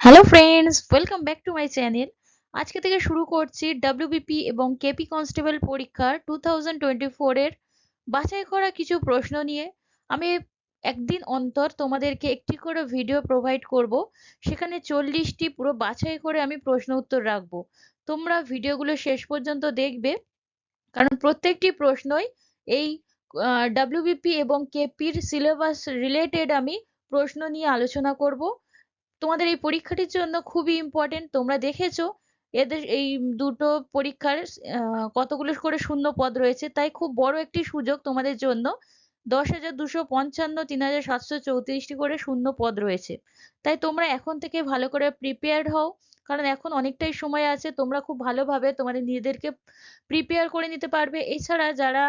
Hello friends welcome back to my channel আজকে থেকে শুরু করছি ডাব্লিউবিপি এবং কেপি কনস্টেবল পরীক্ষার টু থাউজেন্ড টোয়েন্টি ফোরের বাছাই করা কিছু প্রশ্ন নিয়ে। আমি একদিন অন্তর তোমাদেরকে একটি করে ভিডিও প্রোভাইড করব। সেখানে চল্লিশটি পুরো বাছাই করে আমি প্রশ্ন উত্তর রাখব। তোমরা ভিডিওগুলো শেষ পর্যন্ত দেখবে। কারণ প্রত্যেকটি প্রশ্নই এই ডাব্লিউবিপি এবং কেপির সিলেবাস রিলেটেড আমি প্রশ্ন নিয়ে আলোচনা করব। তোমাদের এই পরীক্ষাটির জন্য খুবই ইম্পর্টেন্ট তোমরা দেখেছ? এদের এই দুটো পরীক্ষার কতগুলো করে শূন্য পদ রয়েছে, তাই খুব বড় একটি সুযোগ তোমাদের জন্য। দশ হাজার দুশো পঞ্চান্ন, তিন হাজার সাতশো চৌত্রিশটি করে শূন্য পদ রয়েছে। তাই তোমরা এখন থেকে ভালো করে প্রিপেয়ার্ড হও, কারণ এখন অনেকটাই সময় আছে, তোমরা খুব ভালোভাবে তোমাদের নিজেদেরকে প্রিপেয়ার করে নিতে পারবে। এছাড়া যারা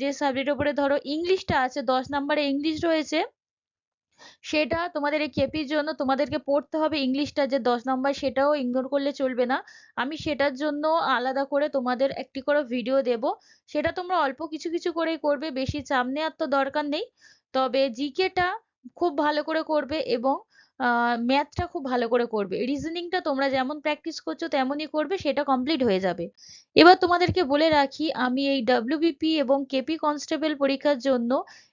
যে সাবজেক্টের উপরে ধরো ইংলিশটা আছে, দশ নম্বরে ইংলিশ রয়েছে সেটা তোমাদের এই কেপির জন্য তোমাদেরকে পড়তে হবে ইংলিশটা যে দশ নম্বর সেটাও ইগনোর করলে চলবে না। আমি সেটার জন্য আলাদা করে তোমাদের একটি করে ভিডিও দেব। সেটা তোমরা অল্প কিছু কিছু করেই করবে, বেশি চাপ নেওয়ার তো দরকার নেই। তবে জিকেটা খুব ভালো করে করবে এবং ম্যাথটা খুব ভালো করে করবে। রিজনিংটা তোমরা যেমন প্র্যাকটিস করছ তেমনই করবে, সেটা কমপ্লিট হয়ে যাবে। এবার তোমাদেরকে বলে রাখি, আমি এই ডাব্লিউবিপি এবং কেপি কনস্টেবল পরীক্ষার জন্য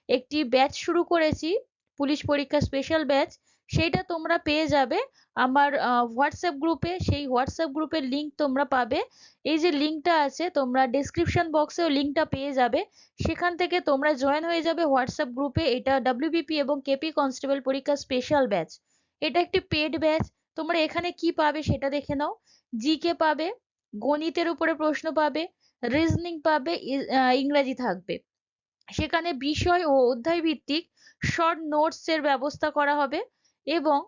একটি ব্যাচ শুরু করেছি। পুলিশ পরীক্ষা স্পেশাল ব্যাচ সেইটা তোমরা পেয়ে যাবে। আমার হোয়াটসঅ্যাপ গ্রুপে সেই হোয়াটসঅ্যাপ গ্রুপের লিংক তোমরা পাবে। এই যে লিংকটা আছে, তোমরা ডেসক্রিপশন বক্সেও লিংকটা পেয়ে যাবে। সেখান থেকে তোমরা জয়েন হয়ে যাবে হোয়াটসঅ্যাপ গ্রুপে এটা ডাব্লিউবিপি এবং কেপি কনস্টেবল পরীক্ষা স্পেশাল ব্যাচ এটা একটি পেড ব্যাচ তোমরা এখানে কি পাবে সেটা দেখে নাও। জিকে পাবে, গণিতের উপরে প্রশ্ন পাবে রিজনিং পাবে ইংরাজি থাকবে। সেখানে বিষয় ও অধ্যায় ভিত্তিক শর্ট নোটস এর ব্যবস্থা করা হবে এবং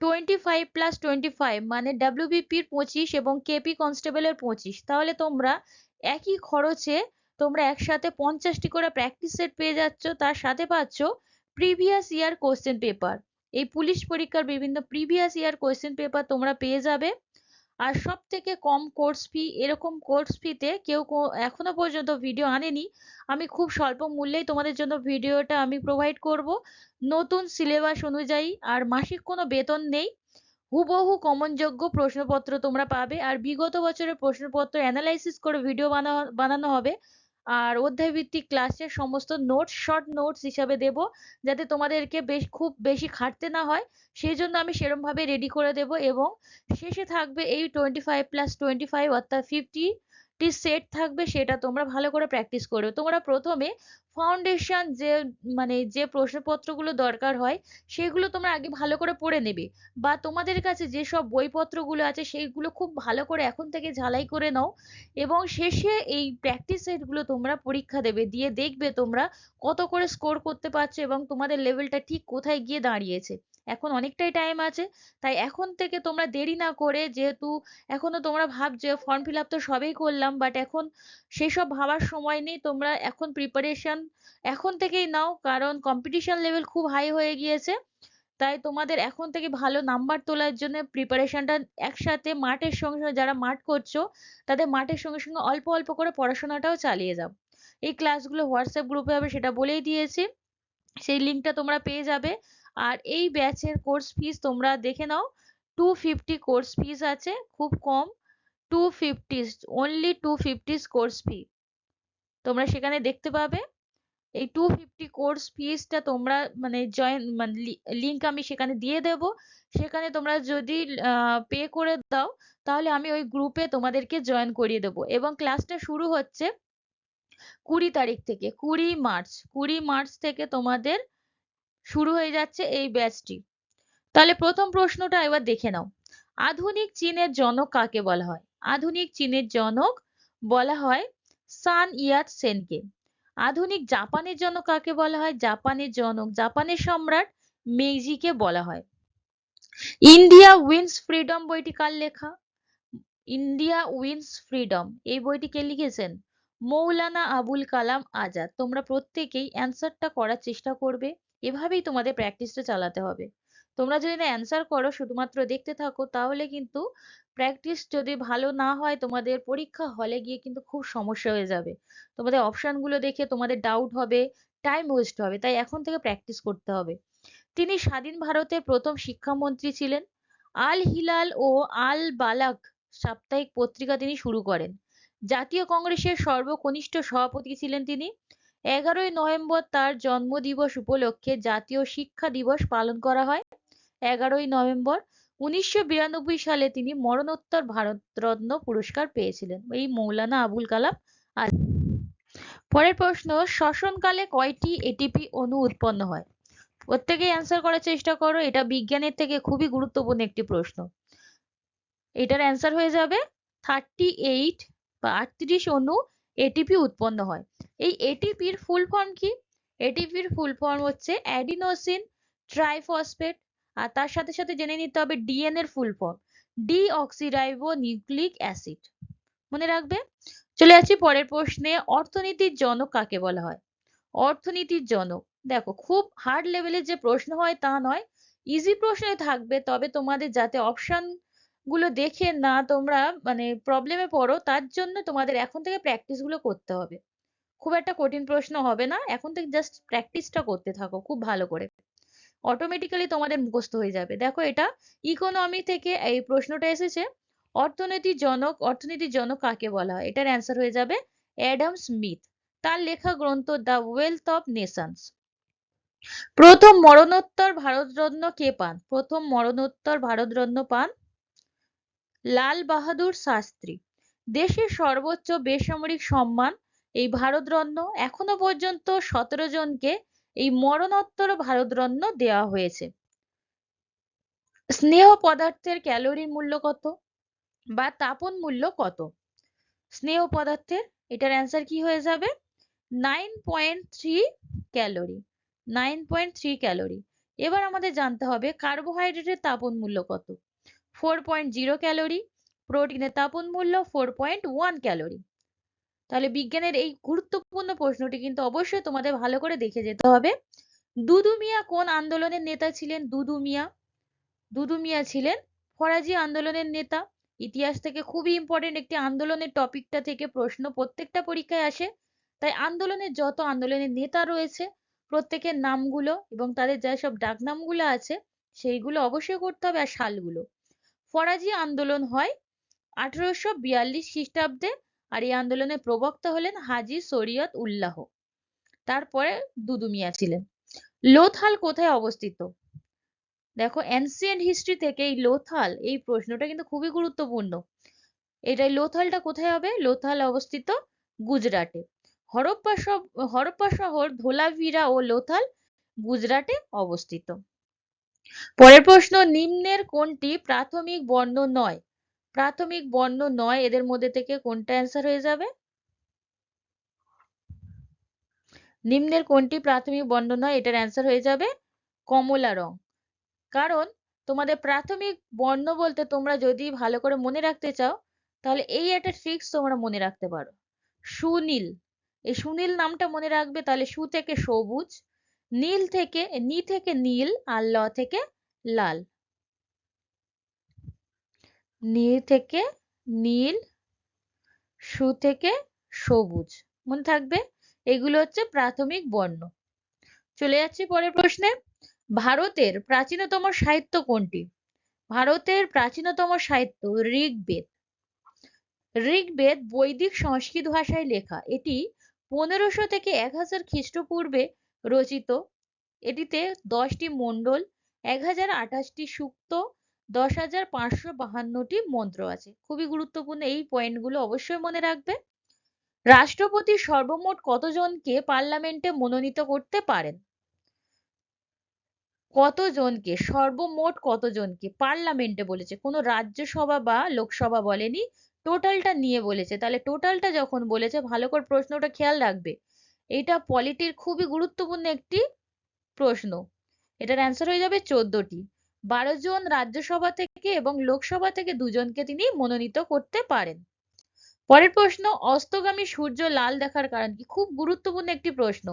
twenty five plus twenty five মানে ডাব্লিউবিপির পঁচিশ এবং কেপি কনস্টেবলের পঁচিশ। তাহলে তোমরা একই খরচে তোমরা একসাথে পঞ্চাশটি করে প্র্যাকটিস সেট পেয়ে যাচ্ছ, তার সাথে পাচ্ছ প্রিভিয়াস ইয়ার কোশ্চেন পেপার এই পুলিশ পরীক্ষার বিভিন্ন প্রিভিয়াস ইয়ার কোশ্চেন পেপার তোমরা পেয়ে যাবে। আর সব থেকে কম কোর্স ফি এরকম কোর্স ফিতে কেউ এখনও পর্যন্ত ভিডিও আনেনি। আমি খুব স্বল্প মূল্যেই তোমাদের জন্য ভিডিওটা আমি প্রোভাইড করব। নতুন সিলেবাস অনুযায়ী, আর মাসিক কোনো বেতন নেই। হুবহু কমনযোগ্য প্রশ্নপত্র তোমরা পাবে। আর বিগত বছরের প্রশ্নপত্র অ্যানালাইসিস করে ভিডিও বানানো হবে। আর অধ্যায় ভিত্তিক ক্লাসের সমস্ত নোটস শর্ট নোটস হিসাবে দেব, যাতে তোমাদেরকে বেশ খুব বেশি খাটতে না হয়। সেই জন্য আমি সেরম ভাবে রেডি করে দেব এবং শেষে থাকবে এই twenty five plus twenty five অর্থাৎ ফিফটি টি সেট থাকবে, সেটা তোমরা ভালো করে প্র্যাকটিস করবে তোমরা প্রথমে ফাউন্ডেশন যে মানে যে প্রশ্নপত্রগুলো দরকার হয়, সেগুলো তোমরা আগে ভালো করে পড়ে নেবে। বা তোমাদের কাছে যেসব বইপত্রগুলো আছে সেইগুলো খুব ভালো করে এখন থেকে ঝালাই করে নাও এবং শেষে এই প্র্যাকটিস সেটগুলো তোমরা পরীক্ষা দেবে। দিয়ে দেখবে তোমরা কত করে স্কোর করতে পারছ এবং তোমাদের লেভেলটা ঠিক কোথায় গিয়ে দাঁড়িয়েছে। এখন অনেকটাই টাইম আছে, তাই এখন থেকে তোমরা দেরি না করে যেহেতু এখনও তোমরা ভাবছ ফর্ম ফিল আপ তো সবেই করলাম বাট এখন সেসব ভাবার সময় নেই, তোমরা এখন প্রিপারেশন এখন থেকেই নাও, কারণ কম্পিটিশন লেভেল খুব হাই হয়ে গিয়েছে। তাই তোমাদের এখন থেকে ভালো নাম্বার তোলার জন্য প্রিপারেশনটা একসাথে মাঠের সঙ্গে সঙ্গে যারা মাঠ করছ, তাদের মাঠের সঙ্গে সঙ্গে অল্প অল্প করে পড়াশোনাটাও চালিয়ে যাও। এই ক্লাসগুলো হোয়াটসঅ্যাপ গ্রুপে হবে সেটা বলেই দিয়েছি। সেই লিঙ্কটা তোমরা পেয়ে যাবে। আর এই ব্যাচের কোর্স ফিস তোমরা দেখে নাও। টু ফিফটি কোর্স ফিস আছে, খুব কম। Two fifty only two fifty course fee তোমরা সেখানে দেখতে পাবে। এই টু ফিফটি কোর্স ফিসটা তোমরা মানে জয়েন মানে লিঙ্ক আমি সেখানে দিয়ে দেব। সেখানে তোমরা যদি পে করে দাও, তাহলে আমি ওই গ্রুপে তোমাদেরকে জয়েন করিয়ে দেবো। এবং ক্লাসটা শুরু হচ্ছে কুড়ি তারিখ থেকে, কুড়ি মার্চ কুড়ি মার্চ থেকে তোমাদের শুরু হয়ে যাচ্ছে এই ব্যাচটি তাহলে প্রথম প্রশ্নটা এবার দেখে নাও। আধুনিক চীনের জনক কাকে বলা হয়? আধুনিক চীনের জনক বলা হয় সান ইয়াত সেনকে। আধুনিক জাপানের জনক কাকে বলা হয়? জাপানের জনক, জাপানের সম্রাট মেইজিকে বলা হয়। ইন্ডিয়া উইন্স ফ্রিডম বইটি কার লেখা? ইন্ডিয়া উইন্স ফ্রিডম, এই বইটি কে লিখেছেন? মৌলানা আবুল কালাম আজাদ। তোমরা প্রত্যেকেই অ্যান্সারটা করার চেষ্টা করবে। এভাবেই তোমাদের প্র্যাকটিসটা চালাতে হবে। তোমরা যদি না অ্যান্সার করো, শুধুমাত্র দেখতে থাকো, তাহলে কিন্তু প্র্যাকটিস যদি ভালো না হয়, তোমাদের পরীক্ষা হলে গিয়ে কিন্তু খুব সমস্যা হয়ে যাবে। তোমাদের অপশনগুলো দেখে তোমাদের ডাউট হবে টাইম ওয়েস্ট হবে, তাই এখন থেকে প্র্যাকটিস করতে হবে। তিনি স্বাধীন ভারতের প্রথম শিক্ষামন্ত্রী ছিলেন। আল হিলাল ও আল বালাগ সাপ্তাহিক পত্রিকা তিনি শুরু করেন। জাতীয় কংগ্রেসের সর্বকনিষ্ঠ সভাপতি ছিলেন তিনি। এগারোই নভেম্বর তার জন্মদিবস উপলক্ষে জাতীয় শিক্ষা দিবস পালন করা হয়। এগারোই নভেম্বর উনিশশো বিরানব্বই সালে তিনি মরণোত্তর ভারতরত্ন পুরস্কার পেয়েছিলেন। এই মৌলানা আবুল কালাম আজাদ পরের প্রশ্ন, শ্বসনকালে কয়টি এটিপি অণু উৎপন্ন হয়? প্রত্যেকেই অ্যান্সার করার চেষ্টা করো, এটা বিজ্ঞানের থেকে খুবই গুরুত্বপূর্ণ একটি প্রশ্ন। এটার অ্যান্সার হয়ে যাবে থার্টি এইট বা আটত্রিশ অণু এটিপি উৎপন্ন হয়। এই এটিপির ফুল ফর্ম কি? এটিপির ফুল ফর্ম হচ্ছে অ্যাডিনোসিন ট্রাইফসফেট আর তার সাথে সাথে জেনে নিতে হবে ডিএন এর full form deoxyribo nucleic acid মনে রাখবে? চলে যাচ্ছি পরের প্রশ্নে, অর্থনীতির জনক কাকে বলা হয়? অর্থনীতির জনক। দেখো, খুব হার্ড লেভেলের যে প্রশ্ন হয় তা নয়। ইজি প্রশ্নে থাকবে, তবে তোমাদের যাতে অপশনগুলো দেখে না তোমরা মানে প্রবলেমে পড়ো, তার জন্য তোমাদের এখন থেকে প্র্যাকটিসগুলো করতে হবে। খুব একটা কঠিন প্রশ্ন হবে না। এখন থেকে জাস্ট প্র্যাকটিসটা করতে থাকো, খুব ভালো করে। অটোমেটিক্যালি তোমাদের মুখস্থ হয়ে যাবে। দেখো এটা ইকোনমি থেকে এই প্রশ্নটা এসেছে অর্থনীতির জনক অর্থনীতির জনক কাকে বলা হয়? এটার অ্যান্সার হয়ে যাবে অ্যাডাম স্মিথ। তার লেখা গ্রন্থ দ্য ওয়েলথ অফ নেশনস। প্রথম মরণোত্তর ভারতরত্ন কে পান? প্রথম মরণোত্তর ভারতরত্ন পান লাল বাহাদুর শাস্ত্রী। দেশের সর্বোচ্চ বেসামরিক সম্মান এই ভারতরত্ন এখনও পর্যন্ত সতেরো জনকে এই মরণোত্তর ভারতরত্ন দেওয়া হয়েছে। স্নেহ পদার্থের ক্যালোরির মূল্য কত বা তাপন মূল্য কত? স্নেহ পদার্থের, এটার অ্যান্সার কি হয়ে যাবে? Nine point three calorie nine point three calorie. এবার আমাদের জানতে হবে কার্বোহাইড্রেটের তাপন মূল্য কত? ফোর পয়েন্ট জিরো ক্যালোরি, প্রোটিনের তাপন মূল্য ফোর পয়েন্ট ওয়ান ক্যালোরি। তাহলে বিজ্ঞানের এই গুরুত্বপূর্ণ প্রশ্নটি কিন্তু অবশ্যই তোমাদের ভালো করে দেখে যেতে হবে। দুদু মিয়া কোন আন্দোলনের নেতা ছিলেন? দুদু মিয়া। দুদু মিয়া ছিলেন ফরাজি আন্দোলনের নেতা। ইতিহাস থেকে খুবই ইম্পর্টেন্ট একটি আন্দোলনের টপিকটা থেকে প্রশ্ন প্রত্যেকটা পরীক্ষায় আসে। তাই আন্দোলনের যত আন্দোলনের নেতা রয়েছে, প্রত্যেকের নামগুলো এবং তাদের যা সব ডাকনামগুলো আছে, সেইগুলো অবশ্যই করতে হবে আর সালগুলো। ফরাজি আন্দোলন হয় আঠারোশো বিয়াল্লিশ খ্রিস্টাব্দে আর এই আন্দোলনের প্রবক্তা হলেন হাজি শরিয়ত উল্লাহ। তারপরে দুদুমিয়া ছিলেন। লোথাল কোথায় অবস্থিত? দেখো অ্যানসিয়েন্ট হিস্ট্রি থেকে এই লোথাল, এই প্রশ্নটা কিন্তু খুবই গুরুত্বপূর্ণ। এটাই লোথালটা কোথায় হবে? লোথাল অবস্থিত গুজরাটে। হরপ্পা সব, হরপ্পা শহর, ধোলাভিরা ও লোথাল গুজরাটে অবস্থিত। পরের প্রশ্ন, নিম্নের কোনটি প্রাথমিক বর্ণ নয়? প্রাথমিক বর্ণ নয়, এদের মধ্যে থেকে কোনটা অ্যান্সার হয়ে যাবে? নিম্নের কোনটি প্রাথমিক বর্ণ নয়, এটার অ্যান্সার হয়ে যাবে কমলা রং। কারণ তোমাদের প্রাথমিক বর্ণ বলতে তোমরা যদি ভালো করে মনে রাখতে চাও, তাহলে এই একটা ট্রিক্স তোমরা মনে রাখতে পারো। সুনীল, এই সুনীল নামটা মনে রাখবে, তাহলে সু থেকে সবুজ, নীল থেকে, নি থেকে নীল, আর ল থেকে লাল। নি থেকে নীল, সু থেকে সবুজ। মনে থাকবে? এগুলো হচ্ছে প্রাথমিক বর্ণ। চলে যাচ্ছি পরের প্রশ্নে। ভারতের প্রাচীনতম সাহিত্য কোনটি? ভারতের প্রাচীনতম সাহিত্য ঋগ্বেদ। ঋগ্বেদ বৈদিক সংস্কৃত ভাষায় লেখা। এটি পনেরোশো থেকে এক হাজার খ্রিস্টপূর্বে রচিত। এটিতে দশটি মণ্ডল, এক হাজার আঠাশটি সূক্ত দশ হাজার পাঁচশো বাহান্নটি মন্ত্র আছে। খুবই গুরুত্বপূর্ণ এই পয়েন্টগুলো অবশ্যই মনে রাখবে। রাষ্ট্রপতি সর্বমোট কতজনকে পার্লামেন্টে মনোনীত করতে পারেন? কতজনকে? সর্বমোট কতজনকে? পার্লামেন্টে বলেছে। কোনো রাজ্যসভা বা লোকসভা বলেনি। টোটালটা নিয়ে বলেছে। তাহলে টোটালটা যখন বলেছে, ভালো করে প্রশ্নটা খেয়াল রাখবে। এটা পলিটির খুবই গুরুত্বপূর্ণ একটি প্রশ্ন। এটার অ্যান্সার হয়ে যাবে চোদ্দটি। বারো জন রাজ্যসভা থেকে এবং লোকসভা থেকে দুজনকে তিনি মনোনীত করতে পারেন। পরের প্রশ্ন, অস্তগামী সূর্য লাল দেখার কারণ কি? খুব গুরুত্বপূর্ণ একটি প্রশ্ন।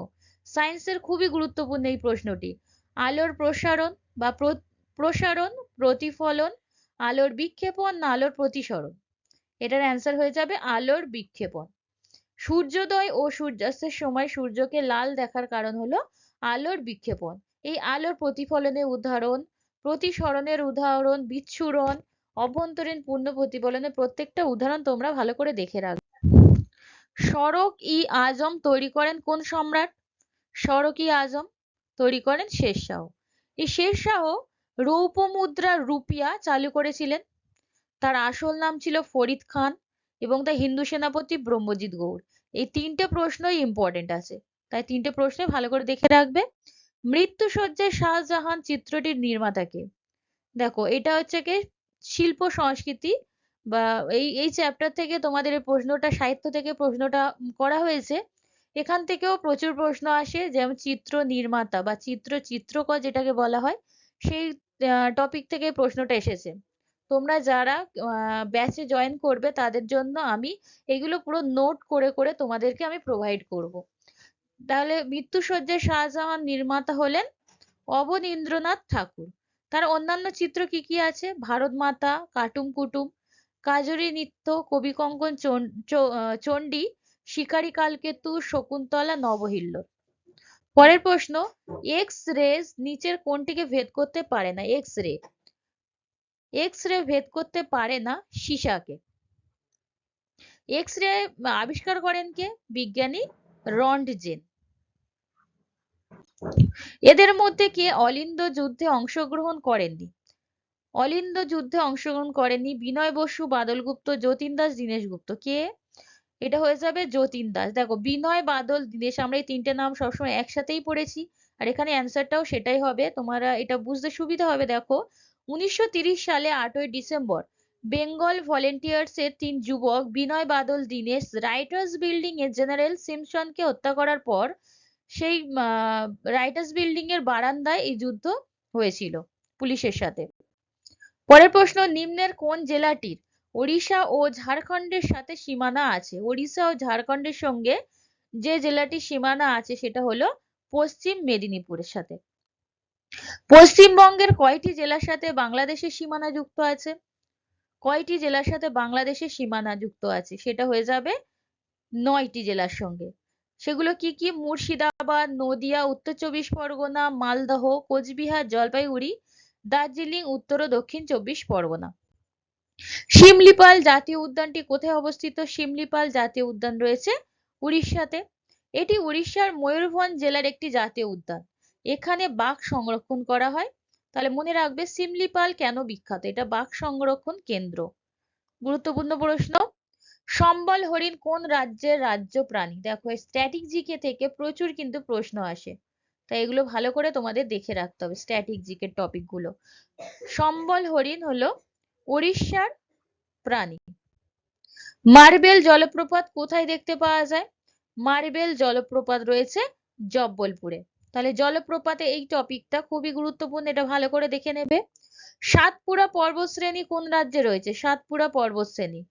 সায়েন্সের খুবই গুরুত্বপূর্ণ এই প্রশ্নটি। আলোর প্রসারণ বা প্রসারণ, প্রতিফলন, আলোর বিক্ষেপণ না আলোর প্রতিসরণ। এটার অ্যান্সার হয়ে যাবে আলোর বিক্ষেপণ। সূর্যোদয় ও সূর্যাস্তের সময় সূর্যকে লাল দেখার কারণ হলো আলোর বিক্ষেপণ। এই আলোর প্রতিফলনের উদাহরণ প্রতিসরণের উদাহরণ, বিচ্ছুরণ, অভ্যন্তরীণ পূর্ণ প্রতিফলনের প্রত্যেকটা উদাহরণ তোমরা ভালো করে দেখে রাখবে সড়ক ই আজম তৈরি করেন কোন সম্রাট? সড়ক ই আজম তৈরি করেন শেরশাহ এই শেরশাহ রৌপ্য মুদ্রা রুপিয়া চালু করেছিলেন। তার আসল নাম ছিল ফরিদ খান এবং তার হিন্দু সেনাপতি ব্রহ্মজিৎ গৌড়। এই তিনটে প্রশ্নই ইম্পর্টেন্ট আছে। তাই তিনটে প্রশ্নে ভালো করে দেখে রাখবে। মৃত্যুসজ্জায় শাহজাহান চিত্রটির নির্মাতাকে। দেখো, এটা হচ্ছে কি? শিল্প সংস্কৃতি বা এই এই চ্যাপ্টার থেকে তোমাদের এই প্রশ্নটা, সাহিত্য থেকে প্রশ্নটা করা হয়েছে। এখান থেকেও প্রচুর প্রশ্ন আসে, যেমন চিত্র নির্মাতা বা চিত্র চিত্রকর যেটাকে বলা হয়, সেই টপিক থেকে প্রশ্নটা এসেছে। তোমরা যারা ব্যাচে জয়েন করবে, তাদের জন্য আমি এগুলো পুরো নোট করে করে তোমাদেরকে আমি প্রোভাইড করব। তাহলে মৃত্যুসজ্জায় শাহজাহান নির্মাতা হলেন অবনীন্দ্রনাথ ঠাকুর। তার অন্যান্য চিত্র কি কি আছে? ভারত মাতা, কাটুম কুটুম, কাজরি নৃত্য, কবি কঙ্কন চণ্ডী, শিকারী কালকেতু, শকুন্তলা নবহিল্লোর পরের প্রশ্ন এক্স রেজ নিচের কোনটিকে ভেদ করতে পারে না এক্স রে এক্স রে ভেদ করতে পারে না সীসাকে এক্স রে আবিষ্কার করেন কে? বিজ্ঞানী রন্টজেন। এদের মধ্যে কে? অলিন্দ যুদ্ধে অংশগ্রহণ করেননি। অলিন্দ যুদ্ধে অংশগ্রহণ করেননি বিনয় বসু বাদল গুপ্ত যতীন দাস, দীনেশ গুপ্ত। কে? এটা হয়ে যাবে যতীন দাস। দেখো, বিনয়, বাদল, দীনেশ, আমরা এই তিনটে নাম সবসময় একসাথেই পড়েছি। আর এখানে অ্যান্সারটাও সেটাই হবে। তোমরা এটা বুঝতে সুবিধা হবে, দেখো। উনিশশো সালে আটই ডিসেম্বর, বেঙ্গল ভলেন্টিয়ার্স এর তিন যুবক, বিনয়, বাদল, দীনেশ রাইটার্স বিল্ডিং এ জেনারেল সিমসনকে হত্যা করার পর সেই রাইটার্স বিল্ডিং এর বারান্দায় এই যুদ্ধ হয়েছিল পুলিশের সাথে। পরের প্রশ্ন, নিম্নের কোন জেলাটির ওড়িশা ও ঝাড়খণ্ডের সাথে সীমানা আছে? ওড়িশা ও ঝাড়খণ্ডের সঙ্গে যে জেলাটির সীমানা আছে সেটা হলো পশ্চিম মেদিনীপুরের সাথে। পশ্চিমবঙ্গের কয়টি জেলার সাথে বাংলাদেশের সীমানা যুক্ত আছে? কয়টি জেলার সাথে বাংলাদেশের সীমানা যুক্ত আছে? সেটা হয়ে যাবে নয়টি জেলার সঙ্গে। সেগুলো কি কি? মুর্শিদাবাদ, নদিয়া, উত্তর চব্বিশ পরগনা, মালদহ, কোচবিহার, জলপাইগুড়ি, দার্জিলিং, উত্তর ও দক্ষিণ চব্বিশ পরগনা। শিমলিপাল জাতীয় উদ্যানটি কোথায় অবস্থিত? শিমলিপাল জাতীয় উদ্যান রয়েছে উড়িষ্যাতে। এটি উড়িষ্যার ময়ূরভঞ্জ জেলার একটি জাতীয় উদ্যান। এখানে বাঘ সংরক্ষণ করা হয়। তাহলে মনে রাখবে, শিমলিপাল কেন বিখ্যাত? এটা বাঘ সংরক্ষণ কেন্দ্র। গুরুত্বপূর্ণ প্রশ্ন। সম্বল হরিণ কোন রাজ্যের রাজ্য প্রাণী? দেখো স্ট্যাটিক জিকে থেকে প্রচুর কিন্তু প্রশ্ন আসে। তাই এগুলো ভালো করে তোমাদের দেখে রাখতে হবে স্ট্যাটিক জিকের টপিকগুলো। সম্বল হরিণ হলো উড়িষ্যার প্রাণী। মার্বেল জলপ্রপাত কোথায় দেখতে পাওয়া যায়? মার্বেল জলপ্রপাত রয়েছে জব্বলপুরে। তাহলে জলপ্রপাতে এই টপিকটা খুবই গুরুত্বপূর্ণ, এটা ভালো করে দেখে নেবে। সাতপুরা পর্বতশ্রেণী কোন রাজ্যে রয়েছে? সাতপুরা পর্বতশ্রেণী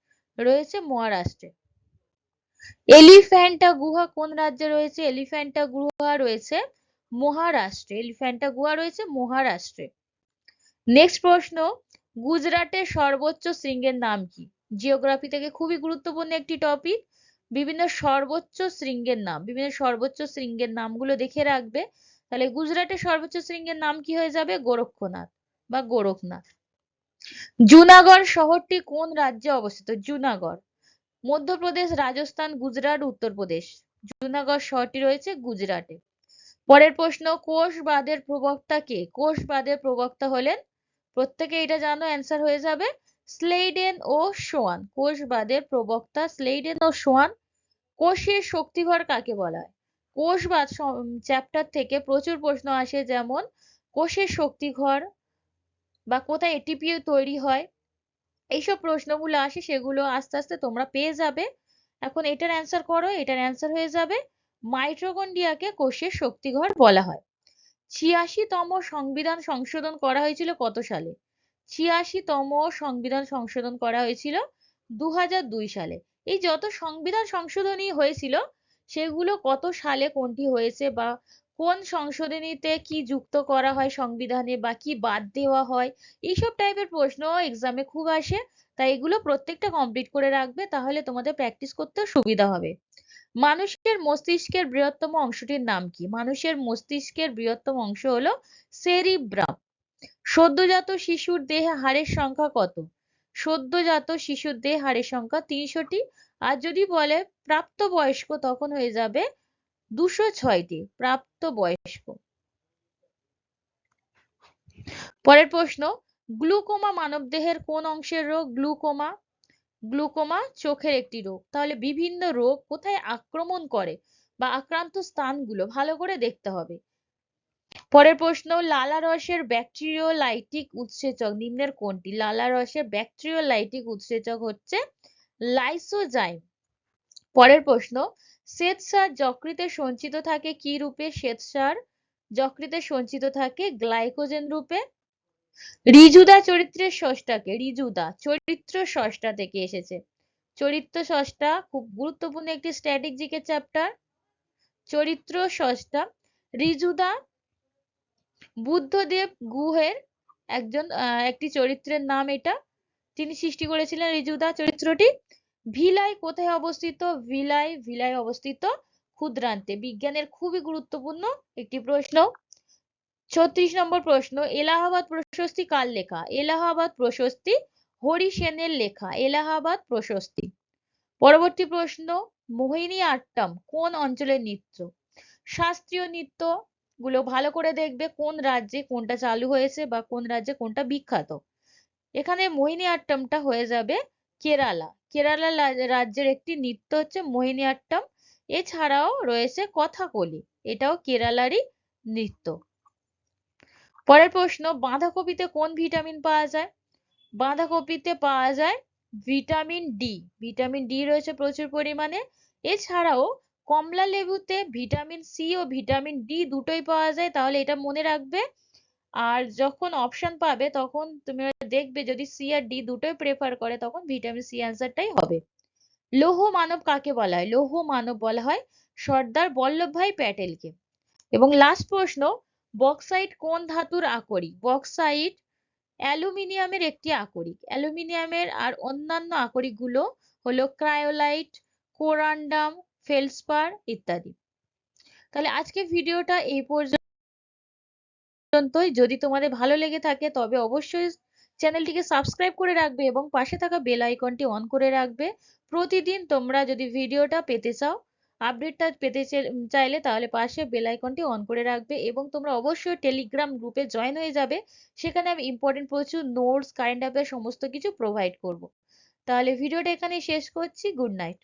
রয়েছে মহারাষ্ট্রে। এলিফ্যান্টা গুহা কোন রাজ্যে রয়েছে? এলিফ্যান্টা গুহা রয়েছে মহারাষ্ট্রে। এলিফ্যান্টা গুহা রয়েছে মহারাষ্ট্রে। নেক্সট প্রশ্ন, গুজরাটের সর্বোচ্চ শৃঙ্গের নাম কি? জিওগ্রাফি থেকে খুবই গুরুত্বপূর্ণ একটি টপিক বিভিন্ন সর্বোচ্চ শৃঙ্গের নাম, বিভিন্ন সর্বোচ্চ শৃঙ্গের নামগুলো দেখে রাখবে। তাহলে গুজরাটের সর্বোচ্চ শৃঙ্গের নাম কি হয়ে যাবে? গোরক্ষনাথ বা গোরখনাথ। জুনাগড় শহরটি কোন রাজ্যে অবস্থিত? জুনাগড়। মধ্যপ্রদেশ, রাজস্থান, গুজরাট, উত্তরপ্রদেশ। জুনাগড় শহরটি রয়েছে গুজরাটে। পরের প্রশ্ন কোষবাদের প্রবক্তা কে? কোষবাদের প্রবক্তা হলেন, প্রত্যেকে এটা জানো অ্যান্সার হয়ে যাবে, স্লেইডেন ও সোয়ান। কোষবাদের প্রবক্তা স্লেইডেন ও সোয়ান, কোষের শক্তিঘর কাকে বলা হয়? কোষবাদ চ্যাপ্টার থেকে প্রচুর প্রশ্ন আসে, যেমন, কোষের শক্তিঘর বা কোথায় এটিপি তৈরি হয়, এইসব প্রশ্নগুলো আসে, সেগুলো আস্তে আস্তে তোমরা পেয়ে যাবে। এখন এটার অ্যান্সার করো, এটার অ্যান্সার হয়ে যাবে মাইট্রোকন্ডিয়াকে কোষের শক্তিঘর বলা হয়। ছিয়াশিতম সংবিধান সংশোধন করা হয়েছিল কত সালে? ছিয়াশিতম সংবিধান সংশোধন করা হয়েছিল দু হাজার দুই সালে। এই যত সংবিধান সংশোধনী হয়েছিল, সেগুলো কত সালে কোনটি হয়েছে বা কোন সংশোধনীতে কি যুক্ত করা হয় সংবিধানে বা কি বাদ দেওয়া হয়? এইসব টাইপের প্রশ্ন এক্সামে খুব আসে। তাই এগুলো প্রত্যেকটা কমপ্লিট করে রাখবে, তাহলে তোমাদের প্র্যাকটিস করতে সুবিধা হবে। মানুষের মস্তিষ্কের বৃহত্তম অংশটির নাম কি? মানুষের মস্তিষ্কের বৃহত্তম অংশ হলো সেরিব্রাম সদ্যজাত শিশুর দেহে হাড়ের সংখ্যা কত? সদ্যজাত শিশুর দেহে হাড়ের সংখ্যা তিনশোটি। আর যদি বলে প্রাপ্তবয়স্ক তখন হয়ে যাবে দুশো ছয়টি প্রাপ্ত বয়স্ক পরের প্রশ্ন, গ্লুকোমা মানবদেহের কোন অংশের রোগ? গ্লুকোমা গ্লুকোমা চোখের একটি রোগ। তাহলে বিভিন্ন রোগ কোথায় আক্রমণ করে বা আক্রান্ত স্থানগুলো ভালো করে দেখতে হবে। পরের প্রশ্ন, লালা রসের ব্যাকটেরিওলাইটিক উৎসেচক, নিম্নের কোনটি? লালা রসের ব্যাকটেরিওলাইটিক উৎসেচক হচ্ছে লাইসোজাইম। পরের প্রশ্ন শ্বেতসার যকৃতে সঞ্চিত থাকে কি রূপে? শ্বেতসার যকৃতে সঞ্চিত থাকে গ্লাইকোজেন রূপে। রিজুদা চরিত্রের ষষ্ঠাকে, রিজুদা চরিত্র ষষ্ঠা থেকে এসেছে। চরিত্র ষষ্ঠা খুব গুরুত্বপূর্ণ একটি স্ট্যাটিক জিকে চ্যাপ্টার চরিত্র ষষ্ঠা, রিজুদা বুদ্ধদেব গুহের একজন একটি চরিত্রের নাম এটা। তিনি সৃষ্টি করেছিলেন রিজুদা চরিত্রটি। ভিলাই কোথায় অবস্থিত? ভিলাই ভিলাই অবস্থিত ক্ষুদ্রান্তে। বিজ্ঞানের খুবই গুরুত্বপূর্ণ একটি প্রশ্ন। ছত্রিশ নম্বর প্রশ্ন, এলাহাবাদ প্রশস্তি কার লেখা? এলাহাবাদ প্রশস্তি হরি সেনের লেখা। এলাহাবাদ প্রশস্তি। পরবর্তী প্রশ্ন, মোহিনী আট্টম কোন অঞ্চলের নৃত্য? শাস্ত্রীয় নৃত্যগুলো ভালো করে দেখবে কোন রাজ্যে কোনটা চালু হয়েছে বা কোন রাজ্যে কোনটা বিখ্যাত। এখানে মোহিনী আট্টমটা হয়ে যাবে কেরালা। কেরালা রাজ্যের একটি নৃত্য হচ্ছে মোহিনী আট্টম এছাড়াও রয়েছে কথাকলি। এটাও কেরালারই নৃত্য। পরের প্রশ্ন, বাঁধাকপিতে কোন ভিটামিন পাওয়া যায়? বাঁধাকপিতে পাওয়া যায় ভিটামিন ডি। ভিটামিন ডি রয়েছে প্রচুর পরিমাণে। এছাড়াও কমলা লেবুতে ভিটামিন সি ও ভিটামিন ডি দুটোই পাওয়া যায়। তাহলে এটা মনে রাখবে আর যখন অপশন পাবে, তখন তুমি দেখবে যদি সি আর ডি দুটোই প্রেফার করে, তখন ভিটামিন সি অ্যান্সারটাই হবে। লৌহ মানব কাকে বলা হয়? লৌহ মানব বলা হয় সর্দার বল্লভ বল্লভভাই প্যাটেলকে। এবং লাস্ট প্রশ্ন বক্সাইট কোন ধাতুর আকরিক? বক্সাইট অ্যালুমিনিয়ামের একটি আকরিক। অ্যালুমিনিয়ামের আর অন্যান্য আকরিকগুলো হলো ক্রায়োলাইট কোরান্ডাম ফেলসপার ইত্যাদি। তাহলে আজকে ভিডিওটা এই পর্যন্তই। যদি তোমাদের ভালো লেগে থাকে, তবে অবশ্যই চ্যানেলটিকে সাবস্ক্রাইব করে রাখবে এবং পাশে থাকা বেল আইকনটি অন করে রাখবে। প্রতিদিন তোমরা যদি ভিডিওটা পেতে চাও, আপডেটটা পেতে চাইলে তাহলে পাশে বেল আইকনটি অন করে রাখবে এবং তোমরা অবশ্যই টেলিগ্রাম গ্রুপে জয়েন হয়ে যাবে। সেখানে আমি ইম্পর্টেন্ট প্রচুর নোটস কারেন্ট অ্যাফেয়ার সমস্ত কিছু প্রোভাইড করব। তাহলে ভিডিওটা এখানে শেষ করছি। Good night.